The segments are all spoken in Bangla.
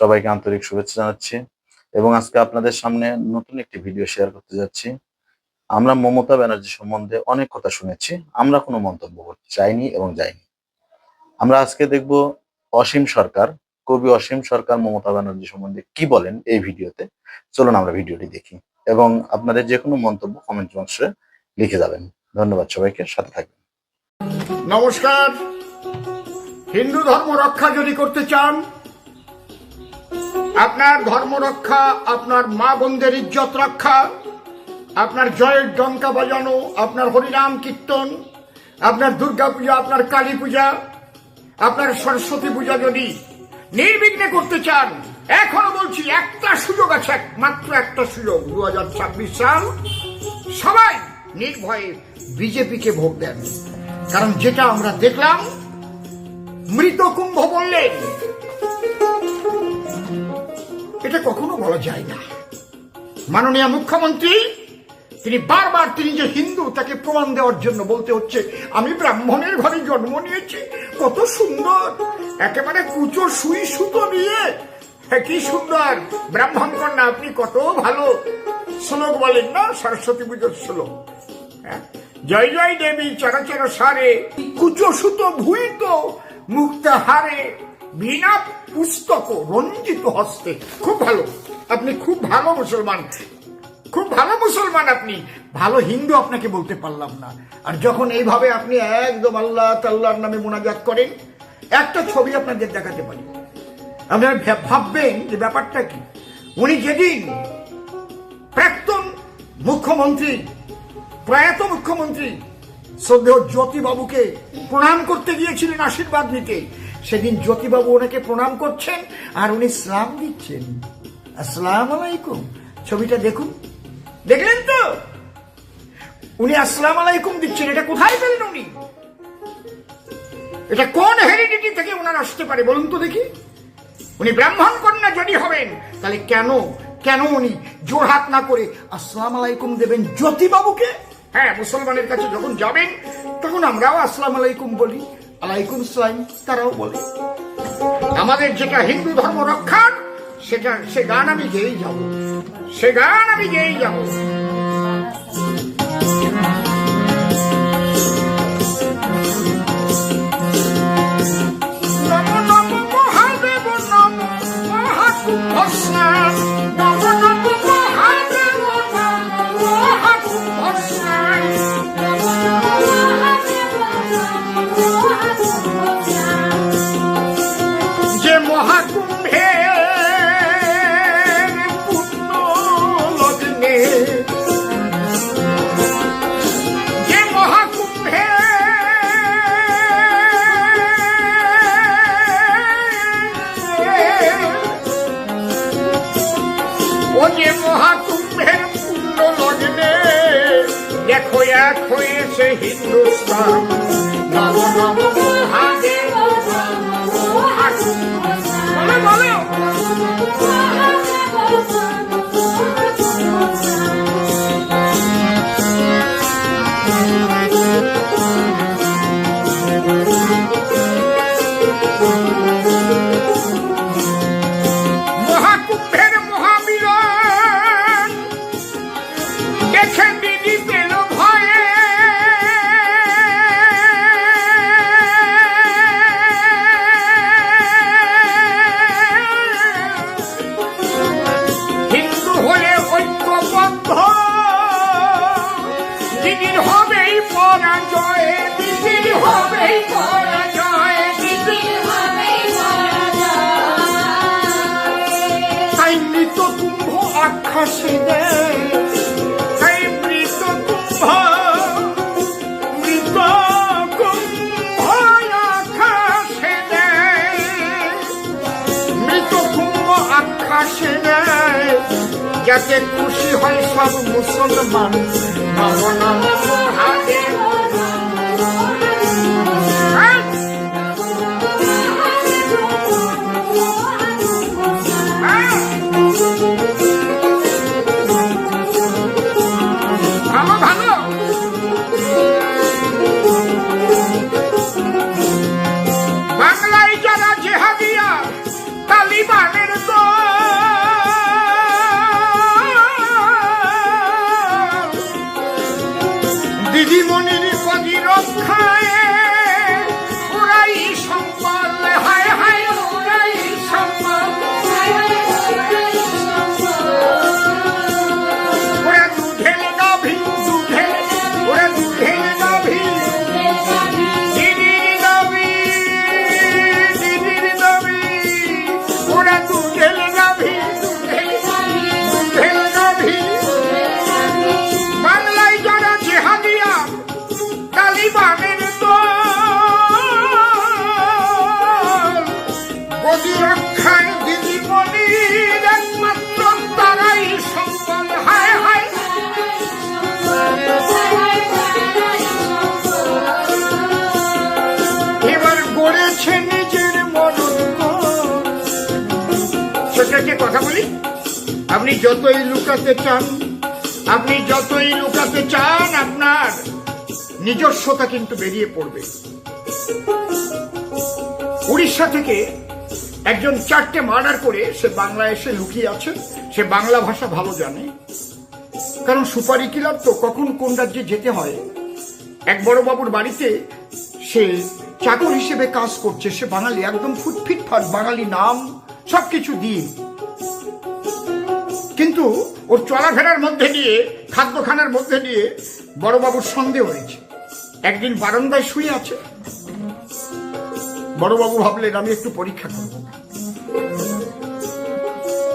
সবাইকে আন্তরিক শুভেচ্ছা জানাচ্ছি এবং আজকে আপনাদের সামনে নতুন একটি ভিডিও শেয়ার করতে যাচ্ছি। আমরা মমতা ব্যানার্জি সম্বন্ধে অনেক কথা শুনেছি, আমরা কোনো মন্তব্য করতে চাইনি এবং যাইনি। আমরা আজকে দেখব অসীম সরকার, কবি অসীম সরকার মমতা ব্যানার্জি সম্বন্ধে কি বলেন এই ভিডিওতে চলুন আমরা ভিডিওটি দেখি এবং আপনাদের যে কোনো মন্তব্য কমেন্ট বক্সে লিখে যাবেন। ধন্যবাদ সবাইকে, সাথে থাকবেন। নমস্কার। হিন্দু ধর্ম রক্ষা যদি করতে চান আপনার ধর্ম রক্ষা, আপনার মা বোনদের ইজ্জত রক্ষা, আপনার জয়ের ডঙ্কা বাজানো, আপনার হরিনাম কীর্তন, আপনার দুর্গা পূজা, আপনার কালী পূজা, আপনার সরস্বতী পূজা যদি নির্বিঘ্নে করতে চান, এখনও বলছি, একটা সুযোগ আছে মাত্র একটা সুযোগ দু হাজার ছাব্বিশ সাল সবাই নির্ভয়ে বিজেপিকে ভোট দেন। কারণ যেটা আমরা দেখলাম, মৃত কুম্ভ বললেন এটা কখনো বলা যায় না। মাননীয় মুখ্যমন্ত্রী, তিনি বারবার তিনি যে হিন্দু, তাকে প্রমাণ দেওয়ার জন্য বলতে হচ্ছে, আমি ব্রাহ্মণের ঘরে জন্ম নিয়েছি, কত সুন্দর। একেবারে কুচো সুই সুতো নিয়ে কি সুন্দর। ব্রাহ্মণ কন্যা, আপনি কত ভালো। শ্লোক বলেন না, সরস্বতী পুজোর শ্লোক। হ্যাঁ? জয় জয় দেবী চরচর সারে, কুচো সুতো ভুইত মুক্ত হারে। বিনা পুস্তক রঞ্জিত হস্তে। খুব ভালো। আপনি খুব ভালো মুসলমান। খুব ভালো মুসলমান আপনি। ভালো হিন্দু আপনাকে বলতে পারলাম না। আর যখন এইভাবে আপনি একদম আল্লাহ তাল্লাহর নামে মোনাজাত করেন, একটা ছবি আপনাদের দেখাতে পারি। আপনারা ভাববেন যে ব্যাপারটা কি? উনি যেদিন প্রাক্তন মুখ্যমন্ত্রী, প্রয়াত মুখ্যমন্ত্রী শ্রদ্ধেয় জ্যোতিবাবুকে প্রণাম করতে গিয়েছিলেন আশীর্বাদ নিতে সেদিন জ্যোতিবাবু ওনাকে প্রণাম করছেন আর উনি সালাম দিচ্ছেন। আসসালাম আলাইকুম। ছবিটা দেখুন। দেখলেন তো? উনি আসসালাম আলাইকুম দিচ্ছেন। এটা কোথায় পেলেন উনি? এটা কোন হেরিডিটি থেকে ওনার আসতে পারে? বলুন তো দেখি। উনি ব্রাহ্মণ কন্যা যদি হবেন, তাহলে কেন কেন উনি জোরহাত না করে আসসালাম আলাইকুম দেবেন জ্যোতিবাবুকে? হ্যাঁ মুসলমানের কাছে যখন যাবেন, তখন আমরাও আসসালাম আলাইকুম বলি। আলাইকুম সালাম, তারাও বলে। আমাদের যেটা হিন্দু ধর্ম রক্ষার, সেটা সে গান আমি গেয়েই যাব। সে গান আমি গেয়েই যাব। ও যে মহাকুম্ভের পুণ্য লগ্নে। দেখো এক হয়েছে হিন্দুস্তান নম নম মহাদেব। বলো। আকাশে দেয়। মৃত কুম্ভ মৃত কুম্ভ আকাশে দেয়। মৃত কুম্ভ যাতে খুশি হয় সব মুসলমান। দিদিমণির পদি রক্ষায় আপনি যতই লুকাতে চান, আপনি যতই লুকাতে চান, আপনার নিজস্বতা কিন্তু বেরিয়ে পড়বে। উড়িষ্যা থেকে একজন চারটে মার্ডার করে সে বাংলায় এসে লুকিয়ে আছে। সে বাংলা ভাষা ভালো জানে। কারণ সুপারি কিলার তো কখন কোন রাজ্যে যেতে হয়, এক বড় বাবুর বাড়িতে সে চাকর হিসেবে কাজ করছে। সে বাঙালি, একদম ফুটফিট ফাট বাঙালি নাম সবকিছু দিয়ে। কিন্তু ওর চলাফেরার মধ্যে দিয়ে, খাদ্যখানার মধ্যে দিয়ে বড়বাবুর সন্দেহ হয়েছে। একদিন বারান্দায় শুয়ে আছে। বড়বাবু ভাবলেন, আমি একটু পরীক্ষা করব।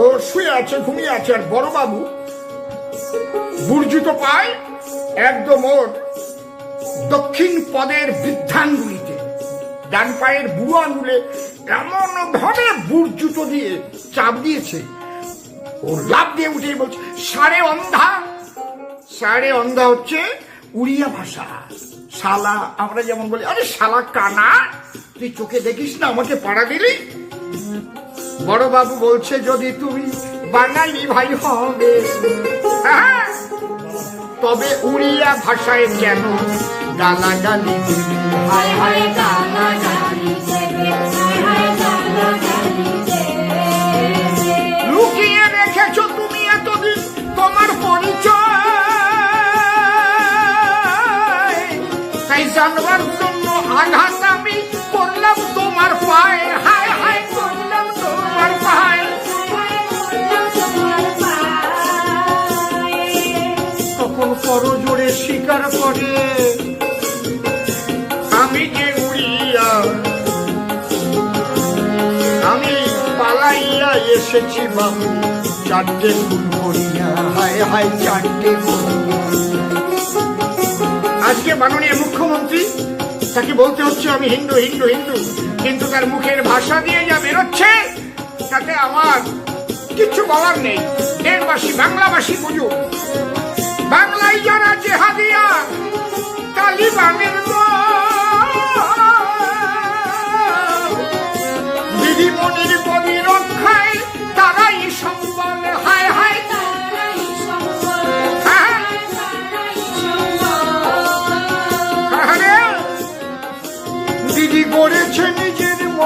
ও শুয়ে আছে, ঘুমিয়ে আছে, আর বড়বাবু বুর্জিত পায় একদম ওর দক্ষিণ পদের বৃদ্ধাঙ্গুলিতে। ডান পায়ের বুড়ো আঙ্গুলে এমন ভাবে বুড় জুতো দিয়ে চাপ দিয়েছে ও লাভ দিয়ে উঠে বলছে সাড়ে অন্ধা। সাড়ে অন্ধা হচ্ছে উড়িয়া ভাষা। শালা আমরা যেমন বলি আরে শালা কানা তুই চোখে দেখিস না আমাকে পাড়া দিলি? বড় বাবু বলছে যদি তুমি বাঙালি ভাই হবে হ্যাঁ, তবে উড়িয়া ভাষায় কেন গালাগালি? হায় হায় গালা জানবার জন্য আঘাত আমি করলাম তোমার পায়ে। হায় হায়, করলাম তোমার পায়ে। তখন করো জোরে স্বীকার করে। আমি যে উড়িয়া, আমি পালাইয়া এসেছি বাবু চারটে খুন করিয়া। হায় হায়, চারটে করিয়া। আজকে মাননীয় মুখ্যমন্ত্রী, তাকে বলতে হচ্ছে আমি হিন্দু হিন্দু হিন্দু, কিন্তু তার মুখের ভাষা দিয়ে যা বেরোচ্ছে, তাতে আমার কিছু বলার নেই। দেশবাসী, বাংলাবাসী বুঝুক। বাংলায় যারা জেহাদিয়া, তালিবানের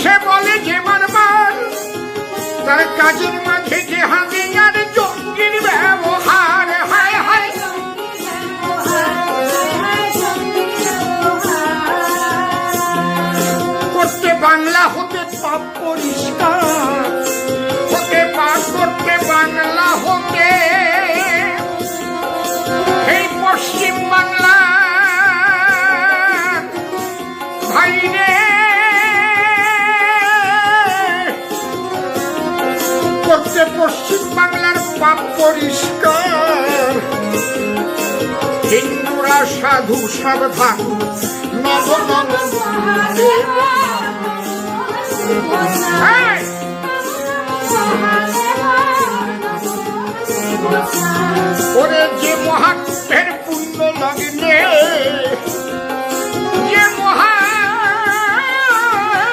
সে বলে যে মারবার তার কাজের সাবধান নব নব ওরে যে মহাকুম্ভের পুণ্য লগ্নে যে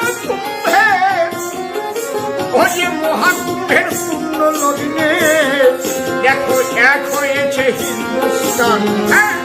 মহাকুম্ভের ও যে মহাকুম্ভের পুণ্য লগ্নে দেখো এক হয়েছে হিন্দুস্তান। হ্যাঁ,